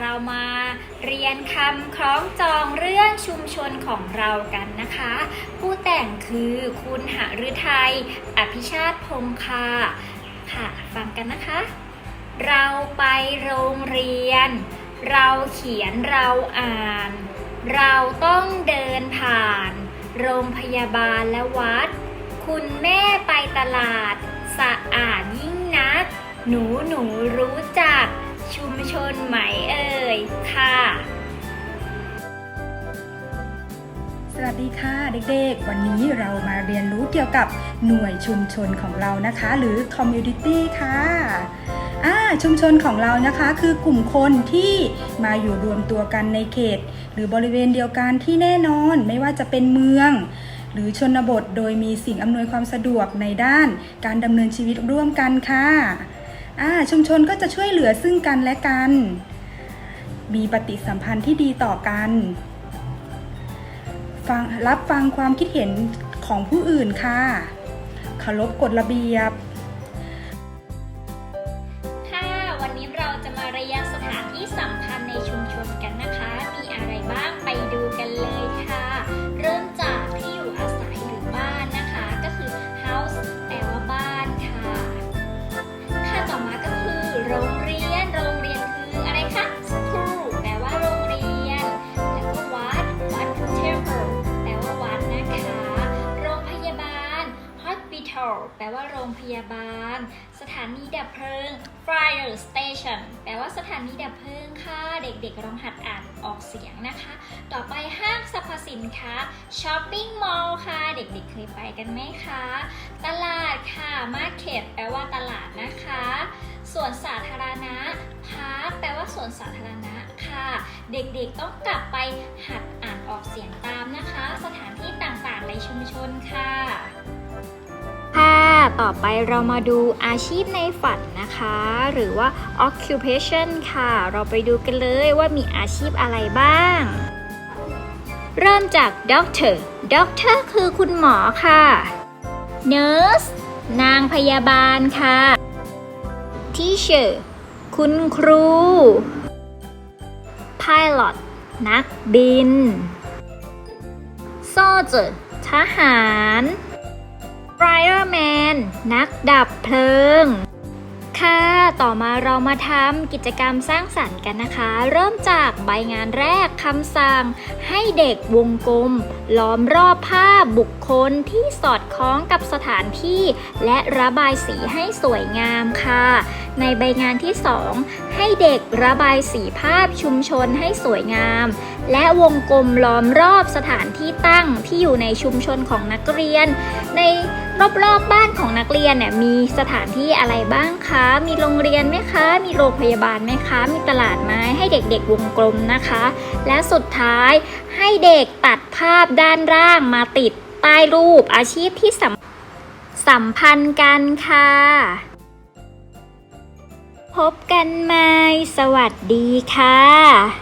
เรามาเรียนคำคล้องจองเรื่องชุมชนของเรากันนะคะ ผู้แต่งคือคุณหฤทัยอภิชาติพงคาค่ะ ฟังกันนะคะ เราไปโรงเรียน เราเขียนเราอ่าน เราต้องเดินผ่าน โรงพยาบาลและวัด คุณแม่ไปตลาด สะอาดยิ่งนัก หนูหนูรู้จัก ชุมชนไหมเอ่ยค่ะ สวัสดีค่ะเด็กๆ วันนี้เรามาเรียนรู้เกี่ยวกับหน่วยชุมชนของเรานะคะ หรือ community ค่ะอ่าชุมชนของเรานะคะคือกลุ่มคนที่มาอยู่รวมตัวกันในเขต หรือบริเวณเดียวกันที่แน่นอนไม่ว่าจะเป็นเมือง หรือชนบทโดยมีสิ่งอำนวยความสะดวกในด้าน การดำเนินชีวิตร่วมกันค่ะ อ่าชุมชนก็จะช่วยเหลือซึ่งกันและกัน มีปฏิสัมพันธ์ที่ดีต่อกันฟังรับฟังความคิดเห็นของผู้อื่นค่ะเคารพกฎระเบียบ hospital แปลว่าโรงพยาบาล สถานีดับเพลิง fire station แปลว่าสถานีดับเพลิงค่ะ เด็กๆลองหัดอ่านออกเสียงนะคะ ต่อไปห้างสรรพสินค้า shopping mall ค่ะ เด็กๆเคยไปกันไหมคะ ตลาดค่ะ market แปลว่าตลาดนะคะสวนสาธารณะ park แปลว่าสวนสาธารณะค่ะ เด็กๆต้องกลับไปหัดอ่านออกเสียงตามนะคะ สถานที่ต่างๆในชุมชนค่ะ ต่อไปเรามาดูอาชีพในฝันนะคะ หรือว่า occupation ค่ะ เราไปดูกันเลยว่ามีอาชีพอะไรบ้าง เริ่มจาก doctor doctor คือคุณหมอค่ะ nurse นางพยาบาลค่ะ teacher คุณครู pilot นักบิน soldier ทหาร fireman นักดับเพลิง ค่ะ ต่อมาเรามาทำกิจกรรมสร้างสรรค์กันนะคะ เริ่มจากใบงานแรกคำสั่ง ให้เด็กวงกลม ล้อมรอบภาพบุคคลที่สอดคล้องกับสถานที่ และระบายสีให้สวยงามค่ะ ในใบงานที่ 2 ให้เด็กระบายสีภาพชุมชนให้สวยงามและวงกลมล้อมรอบสถานที่ตั้งที่อยู่ในชุมชนของนักเรียน ใน รอบๆบบ้านของนักเรียนเนี่ยมีสถานที่อะไรบ้างคะ มีโรงเรียนไหมคะ มีโรงพยาบาลไหมคะ มีตลาดไหมให้เด็กๆวงกลมนะคะ และสุดท้ายให้เด็กตัดภาพด้านล่างมาติดใต้รูปอาชีพที่สัมสัมพันธ์กันค่ะ พบกันใหม่สวัสดีค่ะ